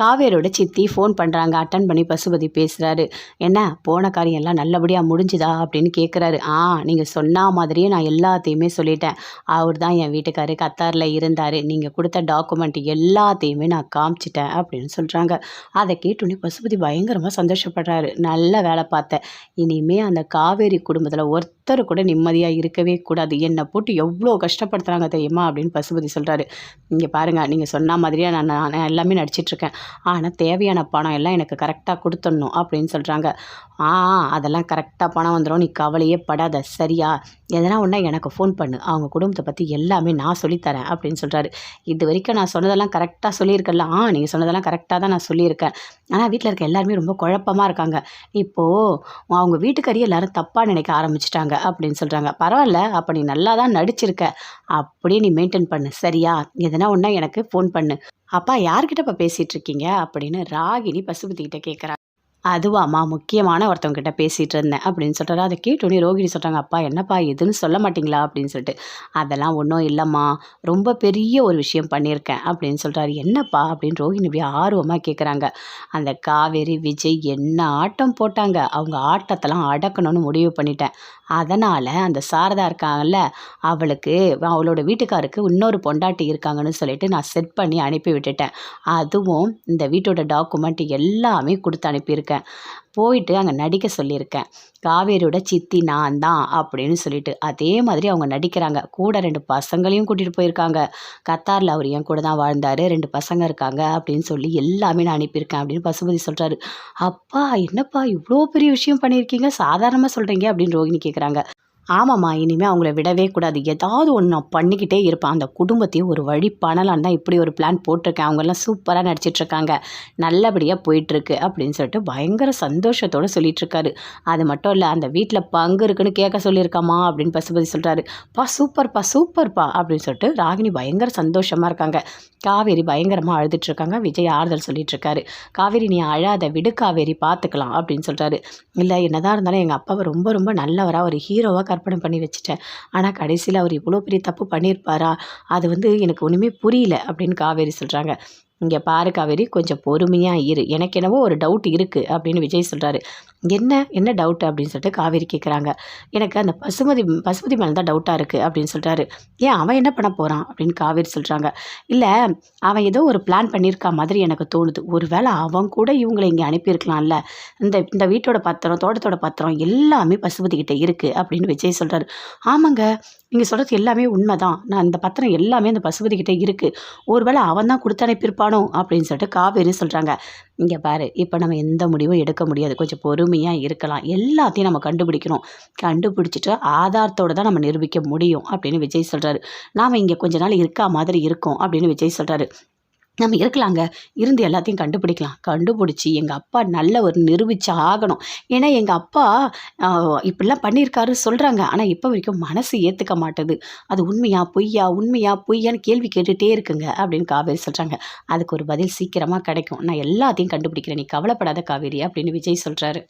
காவேரியோட சித்தி ஃபோன் பண்ணுறாங்க அட்டன் பண்ணி பசுபதி பேசுகிறாரு என்ன? போன காரியம் எல்லாம் நல்லபடியாக முடிஞ்சுதா? அப்படின்னு கேட்குறாரு ஆ நீங்கள் சொன்ன மாதிரியே நான் எல்லாத்தையுமே சொல்லிட்டேன். அவர் தான் என் வீட்டுக்காரு கத்தாரில் இருந்தார். நீங்கள் கொடுத்த டாக்குமெண்ட் எல்லாத்தையுமே நான் காமிச்சிட்டேன் அப்படின்னு சொல்கிறாங்க அதை கேட்டுனே பசுபதி பயங்கரமாக சந்தோஷப்படுறாரு. நல்ல வேலை பார்த்தேன். இனிமே அந்த காவேரி குடும்பத்தில் ஒருத்த ஒருத்தர் கூட நிம்மதியாக இருக்கவே கூடாது. என்னை போட்டு எவ்வளோ கஷ்டப்படுத்துகிறாங்க தெரியுமா? அப்படின்னு பசுபதி சொல்கிறாரு இங்கே பாருங்கள் நீங்கள் சொன்ன மாதிரியாக நான் நான் எல்லாமே நடிச்சிட்ருக்கேன். ஆனால் தேவையான பணம் எல்லாம் எனக்கு கரெக்டாக கொடுத்துடணும் அப்படின்னு சொல்கிறாங்க ஆ அதெல்லாம் கரெக்டாக பணம் வந்துடும் நீ கவலையே படாத. சரியா? எதனா ஒன்றா எனக்கு ஃபோன் பண்ணு. அவங்க குடும்பத்தை பற்றி எல்லாமே நான் சொல்லித்தரேன் அப்படின்னு சொல்கிறாரு இது வரைக்கும் நான் சொன்னதெல்லாம் கரெக்டாக சொல்லியிருக்கல ஆ நீங்கள் சொன்னதெல்லாம் கரெக்டாக தான் நான் சொல்லியிருக்கேன். ஆனால் வீட்டில் இருக்க எல்லாருமே ரொம்ப குழப்பமாக இருக்காங்க. இப்போது அவங்க வீட்டுக்காரியே எல்லாரும் தப்பாக நினைக்க ஆரம்பிச்சிட்டாங்க அப்படின்னு சொல்கிறாங்க பரவாயில்ல அப்போ நீ நல்லா தான் நடிச்சிருக்க. அப்படியே நீ மெயின்டைன் பண்ணு. சரியா? எதனா ஒன்றா எனக்கு ஃபோன் பண்ணு. அப்பா யார்கிட்ட இப்போ பேசிகிட்டு இருக்கீங்க? அப்படின்னு ராகினி பசுபதிக்கிட்ட கேட்குறாங்க அதுவாம்மா முக்கியமான ஒருத்தவங்கிட்ட பேசிகிட்டு இருந்தேன். அப்படின்னு சொல்கிறாரு அதை கேட்டோன்னே ரோகிணி சொல்கிறாங்க அப்பா என்னப்பா எதுன்னு சொல்ல மாட்டிங்களா? அப்படின்னு சொல்லிட்டு. அதெல்லாம் ஒன்றும் இல்லைம்மா. ரொம்ப பெரிய ஒரு விஷயம் பண்ணியிருக்கேன். அப்படின்னு சொல்கிறாரு என்னப்பா? அப்படின்னு ரோகிணி இப்படி ஆர்வமாக கேட்குறாங்க அந்த காவேரி விஜய் என்ன ஆட்டம் போட்டாங்க. அவங்க ஆட்டத்தெல்லாம் அடக்கணும்னு முடிவு பண்ணிட்டேன். அதனால் அந்த சாரதா இருக்காங்கல்ல அவளுக்கு அவளோட வீட்டுக்காருக்கு இன்னொரு பொண்டாட்டி இருக்காங்கன்னு சொல்லிட்டு நான் செட் பண்ணி அனுப்பி விட்டுட்டேன். அதுவும் இந்த வீட்டோட டாக்குமெண்ட் எல்லாமே கொடுத்து அனுப்பியிருக்கேன். போயிட்டு அங்கே நடிக்க சொல்லியிருக்கேன். காவேரியோட சித்தி நான் தான் அப்படின்னு சொல்லிட்டு அதே மாதிரி அவங்க நடிக்கிறாங்க. கூட ரெண்டு பசங்களையும் கூட்டிகிட்டு போயிருக்காங்க. கத்தாரில் அவர் என் கூட தான் வாழ்ந்தார். ரெண்டு பசங்க இருக்காங்க அப்படின்னு சொல்லி எல்லாமே நான் அனுப்பியிருக்கேன் அப்படின்னு பசுபதி சொல்கிறாரு அப்பா என்னப்பா இவ்வளோ பெரிய விஷயம் பண்ணியிருக்கீங்க? சாதாரணமாக சொல்கிறீங்க அப்படின்னு ரோகிணி கேட்குறாங்க ஆமாம்மா இனிமேல் அவங்கள விடவே கூடாது. ஏதாவது ஒன்று நான் பண்ணிக்கிட்டே இருப்பேன். அந்த குடும்பத்தையும் ஒரு வழி பண்ணலான்னு தான் இப்படி ஒரு பிளான் போட்டிருக்கேன். அவங்கெல்லாம் சூப்பராக நடிச்சிட்ருக்காங்க நல்லபடியாக போயிட்டுருக்கு அப்படின்னு சொல்லிட்டு பயங்கர சந்தோஷத்தோடு சொல்லிகிட்ருக்காரு அது மட்டும் இல்லை அந்த வீட்டில் பங்கு இருக்குன்னு கேட்க சொல்லியிருக்காமா அப்படின்னு பசுபதி சொல்கிறாரு பா சூப்பர்ப்பா சூப்பர்ப்பா அப்படின்னு சொல்லிட்டு ராகினி பயங்கர சந்தோஷமாக இருக்காங்க. காவேரி பயங்கரமாக அழுதுட்ருக்காங்க விஜய் ஆறுதல் சொல்லிகிட்ருக்காரு காவேரி நீ அழாத விடு காவேரி பார்த்துக்கலாம் அப்படின்னு சொல்கிறாரு இல்லை என்னதான் இருந்தாலும் எங்கள் அப்பாவை ரொம்ப ரொம்ப நல்லவராக ஒரு ஹீரோவாக கற்பனை பண்ணி வச்சுட்டேன். ஆனால் கடைசியில் அவர் இவ்வளோ பெரிய தப்பு பண்ணியிருப்பாரா? அது வந்து எனக்கு ஒன்றுமே புரியல அப்படின்னு காவேரி சொல்கிறாங்க இங்கே பாரு காவேரி கொஞ்சம் பொறுமையாக இரு. எனக்கு என்னவோ ஒரு டவுட் இருக்குது அப்படின்னு விஜய் சொல்கிறாரு என்ன? என்ன டவுட் அப்படின்னு சொல்லிட்டு காவேரி கேட்குறாங்க எனக்கு அந்த பசுமதி பசுமதி மேலே தான் டவுட்டாக இருக்குது அப்படின்னு சொல்கிறாரு ஏன் அவன் என்ன பண்ண போகிறான் அப்படின்னு காவேரி சொல்கிறாங்க இல்லை அவன் ஏதோ ஒரு பிளான் பண்ணியிருக்கா மாதிரி எனக்கு தோணுது. ஒரு வேளை அவன் கூட இவங்களை இங்கே அனுப்பியிருக்கலாம்ல. இந்த இந்த வீட்டோட பத்திரம் தோட்டத்தோட பத்திரம் எல்லாமே பசுபதி கிட்டே இருக்குது அப்படின்னு விஜய் சொல்கிறாரு ஆமாங்க. நீங்கள் சொல்கிறது எல்லாமே உண்மை தான் நான் இந்த பத்திரம் எல்லாமே அந்த பசுபதிக்கிட்டே இருக்குது ஒருவேளை அவன் தான் கொடுத்து அனுப்பியிருப்பானோ அப்படின்னு சொல்லிட்டு காவேரி சொல்கிறாங்க இங்கே பாரு இப்போ நம்ம எந்த முடிவும் எடுக்க முடியாது. கொஞ்சம் பொறுமையாக இருக்கலாம். எல்லாத்தையும் நம்ம கண்டுபிடிக்கணும். கண்டுபிடிச்சிட்டு ஆதாரத்தோடு தான் நம்ம நிரூபிக்க முடியும் அப்படின்னு விஜய் சொல்கிறாரு நாம் இங்கே கொஞ்ச நாள் இருக்கா மாதிரி இருக்கோம் அப்படின்னு விஜய் சொல்கிறாரு நம்ம இருக்கலாங்க. இருந்து எல்லாத்தையும் கண்டுபிடிக்கலாம். கண்டுபிடிச்சி எங்கள் அப்பா நல்ல ஒரு நிரூபிச்சு ஆகணும். ஏன்னா எங்கள் அப்பா இப்படிலாம் பண்ணியிருக்காரு சொல்கிறாங்க ஆனால் இப்போ வரைக்கும் மனசு ஏற்றுக்க மாட்டேது. அது உண்மையா பொய்யா உண்மையா பொய்யான்னு கேள்வி கேட்டுகிட்டே இருக்குங்க அப்படின்னு காவேரி சொல்கிறாங்க அதுக்கு ஒரு பதில் சீக்கிரமாக கிடைக்கும். நான் எல்லாத்தையும் கண்டுபிடிக்கிறேன். நீ கவலைப்படாத காவேரி அப்படின்னு விஜய் சொல்கிறாரு